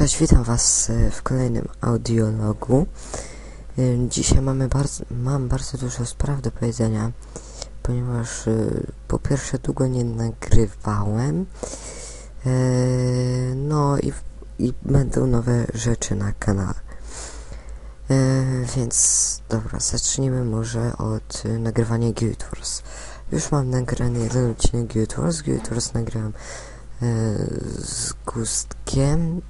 Cześć, witam Was e, w kolejnym audiologu. E, Dzisiaj mamy bardzo, mam bardzo dużo spraw do powiedzenia, ponieważ e, po pierwsze długo nie nagrywałem, no i, i będą nowe rzeczy na kanale. Więc dobra, zacznijmy może od nagrywania Guild Wars. Już mam nagrany jeden odcinek Guild Wars, Guild Wars nagrałem z Gustkiem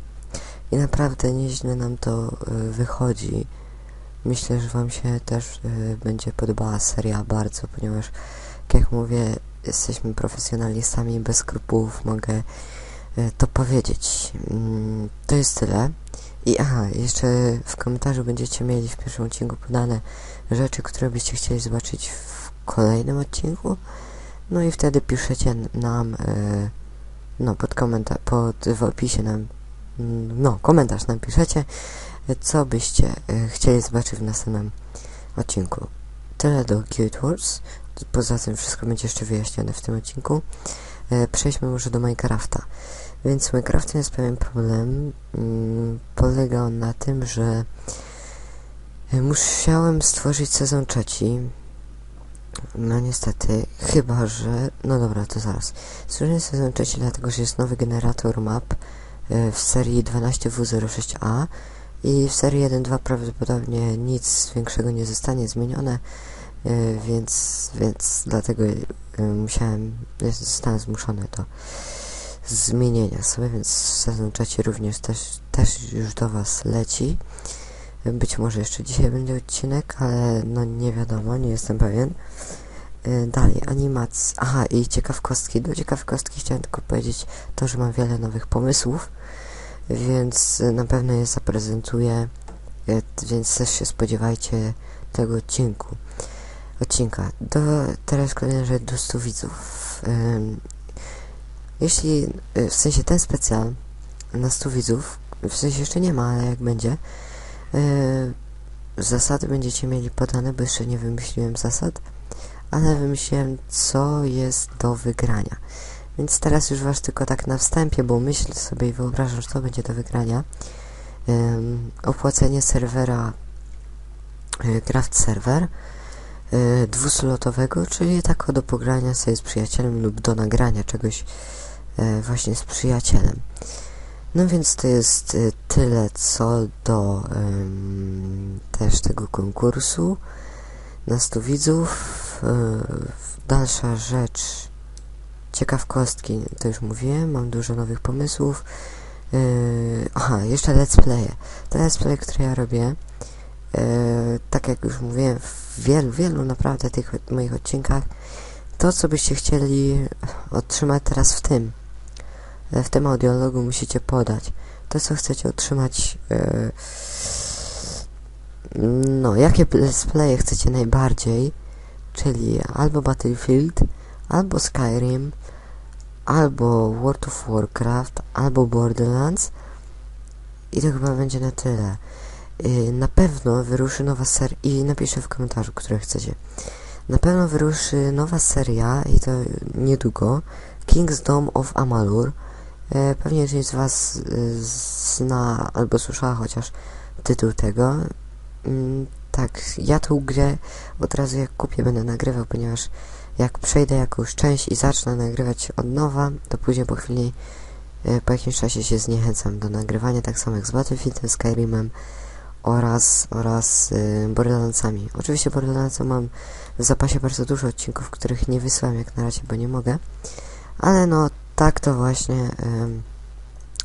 i naprawdę nieźle nam to y, wychodzi. Myślę, że Wam się też y, będzie podobała seria bardzo, ponieważ, tak jak mówię, jesteśmy profesjonalistami bez skrupułów mogę y, to powiedzieć. Mm, to jest tyle. I aha, jeszcze w komentarzu będziecie mieli w pierwszym odcinku podane rzeczy, które byście chcieli zobaczyć w kolejnym odcinku. No i wtedy piszecie nam, no pod komentarz, pod, w opisie nam no, komentarz napiszecie, co byście e, chcieli zobaczyć w następnym odcinku. Tyle do Guild Wars. Poza tym wszystko będzie jeszcze wyjaśnione w tym odcinku. E, przejdźmy może do Minecrafta. Więc z Minecraftem jest pewien problem. Mm, polega on na tym, że e, musiałem stworzyć sezon trzeci. No niestety, chyba że... No dobra, to zaraz. Stworzyłem sezon trzeci dlatego, że jest nowy generator map w serii 12W06A i w serii 1.2 prawdopodobnie nic większego nie zostanie zmienione, więc, więc dlatego musiałem, zostałem zmuszony do zmienienia sobie, więc trzeci również też, też już do Was leci. Być może jeszcze dzisiaj będzie odcinek, ale no nie wiadomo, nie jestem pewien. Dalej, animacja. Aha, i ciekawkostki. Do ciekawkostki chciałem tylko powiedzieć to, że mam wiele nowych pomysłów, więc na pewno je zaprezentuję, więc też się spodziewajcie tego odcinku. Odcinka. Do, teraz kolejna rzecz do 100 widzów. Jeśli, w sensie ten specjal na 100 widzów, w sensie jeszcze nie ma, ale jak będzie, zasady będziecie mieli podane, bo jeszcze nie wymyśliłem zasad ale wymyśliłem, co jest do wygrania. Więc teraz już was tylko tak na wstępie, bo myślę sobie i wyobrażam, to będzie do wygrania. Um, opłacenie serwera y, Craft Server y, dwuslotowego, czyli tak do pogrania sobie z przyjacielem lub do nagrania czegoś y, właśnie z przyjacielem. No więc to jest tyle co do też tego konkursu na 100 widzów. Dalsza rzecz, ciekawkostki, to już mówiłem, mam dużo nowych pomysłów. aha, jeszcze let's play. Te let's play, które ja robię, tak jak już mówiłem w wielu, wielu naprawdę tych moich odcinkach, to co byście chcieli otrzymać teraz w tym, w tym audiologu musicie podać. To co chcecie otrzymać no, jakie let's play chcecie najbardziej, czyli albo Battlefield, albo Skyrim, albo World of Warcraft, albo Borderlands i to chyba będzie na tyle. Yy, na pewno wyruszy nowa seria i napiszę w komentarzu, które chcecie. Na pewno wyruszy nowa seria i to niedługo King's Dome of Amalur. Yy, pewnie część z was yy, zna albo słyszała chociaż tytuł tego. Mm, tak, ja tą grę od razu jak kupię będę nagrywał, ponieważ jak przejdę jakąś część i zacznę nagrywać od nowa, to później po chwili, e, po jakimś czasie się zniechęcam do nagrywania, tak samo jak z Battlefieldem, Skyrimem oraz, oraz y, Borderlandsami. Oczywiście Borderlandsem mam w zapasie bardzo dużo odcinków, których nie wysłałem jak na razie, bo nie mogę, ale no tak to właśnie... Y,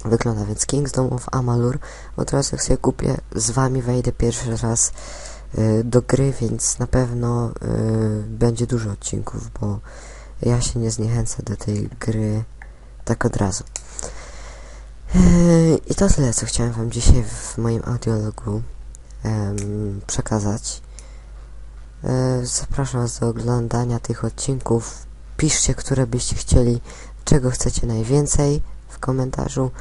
wygląda, więc Kingdom of Amalur od razu jak sobie kupię, z wami wejdę pierwszy raz do gry, więc na pewno y, będzie dużo odcinków, bo ja się nie zniechęcę do tej gry tak od razu. Y, I to tyle, co chciałem wam dzisiaj w moim audiologu przekazać. Zapraszam was do oglądania tych odcinków. Piszcie, które byście chcieli, czego chcecie najwięcej w komentarzu.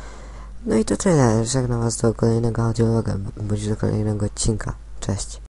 No i to tyle. Żegnam Was do kolejnego audiologa, bądź do kolejnego odcinka. Cześć.